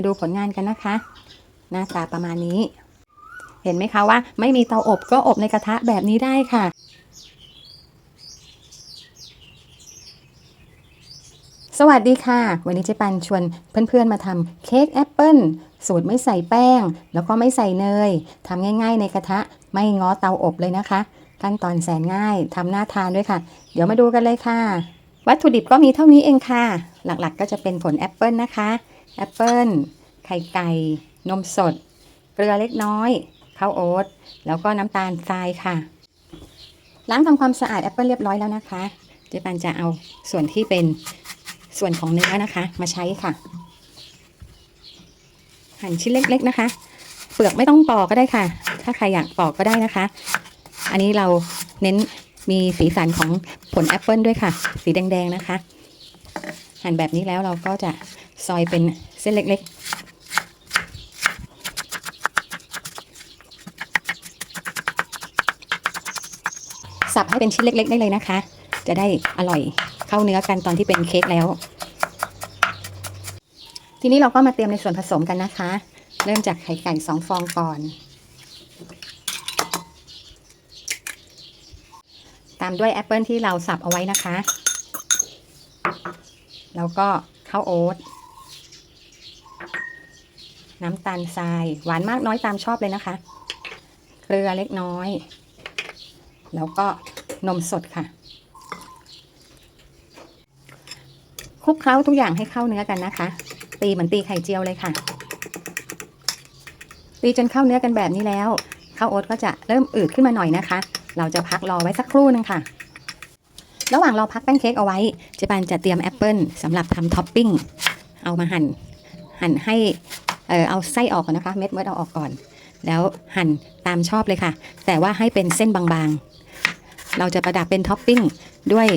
มาดูผลงานกันนะคะ หน้าตาประมาณนี้ เห็นไหมคะว่า ไม่มีเตาอบก็อบในกระทะแบบนี้ได้ค่ะสวัสดีค่ะ วันนี้เจ๊ปันชวนเพื่อนๆมาทำเค้กแอปเปิลสูตรไม่ใส่แป้ง แล้วก็ไม่ใส่เนยทำง่าย ๆ ในกระทะ ไม่ง้อเตาอบเลยนะคะ ขั้นตอนแสนง่ายทำน่าทานด้วยค่ะ เดี๋ยวมาดูกันเลยค่ะ วัตถุดิบก็มีเท่านี้เองค่ะ หลักๆก็จะเป็นผลแอปเปิลนะคะ แอปเปิลไข่ไก่ นมสด เกลือเล็กน้อยข้าวโอ๊ตแล้วก็น้ำตาลทรายค่ะ ล้างทำความสะอาดแอปเปิลเรียบร้อยแล้วนะคะเจ๊ปันจะเอาส่วนที่เป็นส่วนของเนื้อนะคะ มาใช้ค่ะ หั่นชิ้นเล็ก ๆนะคะ เปลือกไม่ต้องปอกก็ได้ค่ะ ถ้าใครอยากปอกก็ได้นะคะ อันนี้เราเน้นมีสีสันของผลแอปเปิลด้วยค่ะ สีแดง ๆ นะคะ หั่นแบบนี้แล้วเราก็จะซอยเป็นเส้นเล็กๆ สับให้เป็นชิ้นเล็ก ๆ ได้เลยนะคะ จะได้อร่อยเข้าเนื้อกันตอนที่เป็นเค้กแล้ว ทีนี้เราก็มาเตรียมในส่วนผสมกันนะคะ เริ่มจากไข่ไก่สองฟองก่อน ตามด้วยแอปเปิลที่เราสับเอาไว้นะคะ แล้วก็ข้าวโอ๊ตน้ำตาลทราย หวานมากน้อยตามชอบเลยนะคะ เกลือเล็กน้อย แล้วก็นมสดค่ะคลุกเคล้าทุกอย่างให้เข้าเนื้อกันนะคะ ตีเหมือนตีไข่เจียวเลยค่ะ ตีจนเข้าเนื้อกันแบบนี้แล้วข้าวโอ๊ตก็จะเริ่มอืดขึ้นมาหน่อยนะคะ เราจะพักรอไว้สักครู่นึงค่ะ ระหว่างรอพักแป้งเค้กเอาไว้เจ๊ปานจะเตรียมแอปเปิลสำหรับทำท็อปปิ้งเอามาหั่นหั่นให้เออเอาไส้ออกก่อนนะคะ เม็ดเม็ดเอาออกก่อน แล้วหั่นตามชอบเลยค่ะ แต่ว่าให้เป็นเส้นบางๆ เราจะประดับเป็นท็อปปิ้งด้วย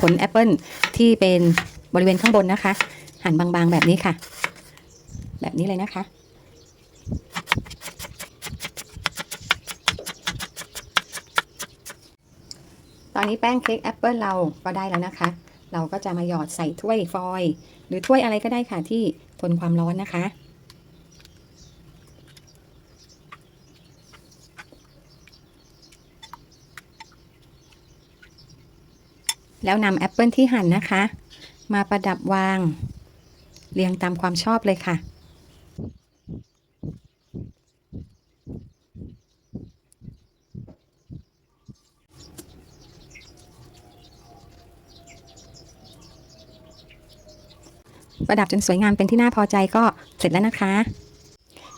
ผลแอปเปิลที่เป็นบริเวณข้างบนนะคะ หั่นบางๆแบบนี้ค่ะ แบบนี้เลยนะคะ อนนี้แป้งเค้กแอปเปิลเราก็ได้แล้วนะคะ เราก็จะมาหยอดใส่ถ้วยฟอยล์หรือถ้วยอะไรก็ได้ค่ะที่ทนความร้อนนะคะ แล้วนำแอปเปิลที่หั่นนะคะ มาประดับวาง เรียงตามความชอบเลยค่ะ ประดับจนสวยงามเป็นที่น่าพอใจก็เสร็จแล้วนะคะ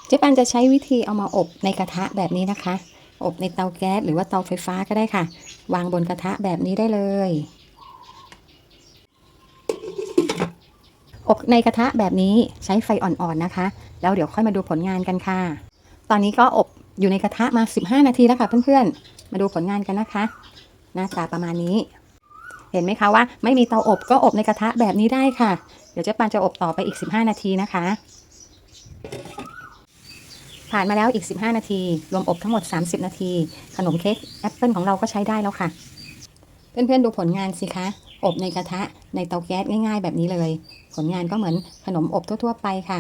เจ๊ปันจะใช้วิธีเอามาอบในกระทะแบบนี้นะคะ อบในเตาแก๊สหรือว่าเตาไฟฟ้าก็ได้ค่ะ วางบนกระทะแบบนี้ได้เลย อบในกระทะแบบนี้ใช้ไฟอ่อนๆนะคะ แล้วเดี๋ยวค่อยมาดูผลงานกันค่ะ ตอนนี้ก็อบอยู่ในกระทะมา 15 นาทีแล้วค่ะเพื่อนๆ มาดูผลงานกันนะคะ หน้าตาประมาณนี้ เห็นไหมคะว่าไม่มีเตาอบก็อบในกระทะแบบนี้ได้ค่ะ เดี๋ยวเจ๊ปานจะอบต่อไปอีก 15 นาทีนะคะ ผ่านมาแล้วอีก 15 นาที รวมอบทั้งหมด 30 นาที ขนมเค้กแอปเปิลของเราก็ใช้ได้แล้วค่ะ เพื่อนๆดูผลงานสิคะ อบในกระทะในเตาแก๊สง่ายๆ แบบนี้เลย ผลงานก็เหมือนขนมอบทั่วๆ ไปค่ะ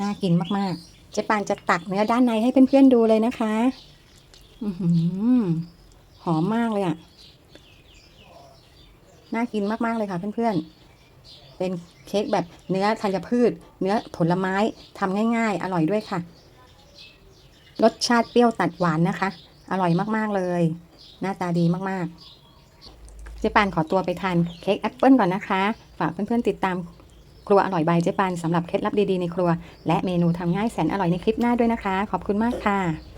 น่ากินมากๆ เจ๊ปานจะตักเนื้อด้านในให้เพื่อนๆดูเลยนะคะอือหือหอมมากเลยอะ่ะ น่ากินมากๆเลยค่ะเพื่อนๆ เป็นเค้กแบบเนื้อธัญพืช เนื้อผลไม้ทำง่าย ๆ อร่อยด้วยค่ะ รสชาติเปรี้ยวตัดหวานนะคะ อร่อยมากๆเลย หน้าตาดีมากๆ เจ๊ปานขอตัวไปทานเค้กแอปเปิลก่อนนะคะ ฝากเพื่อนๆติดตามครัวอร่อยบายเจ๊ปานสำหรับเคล็ดลับดีๆในครัว และเมนูทำง่ายแสนอร่อยในคลิปหน้าด้วยนะคะ ขอบคุณมากค่ะ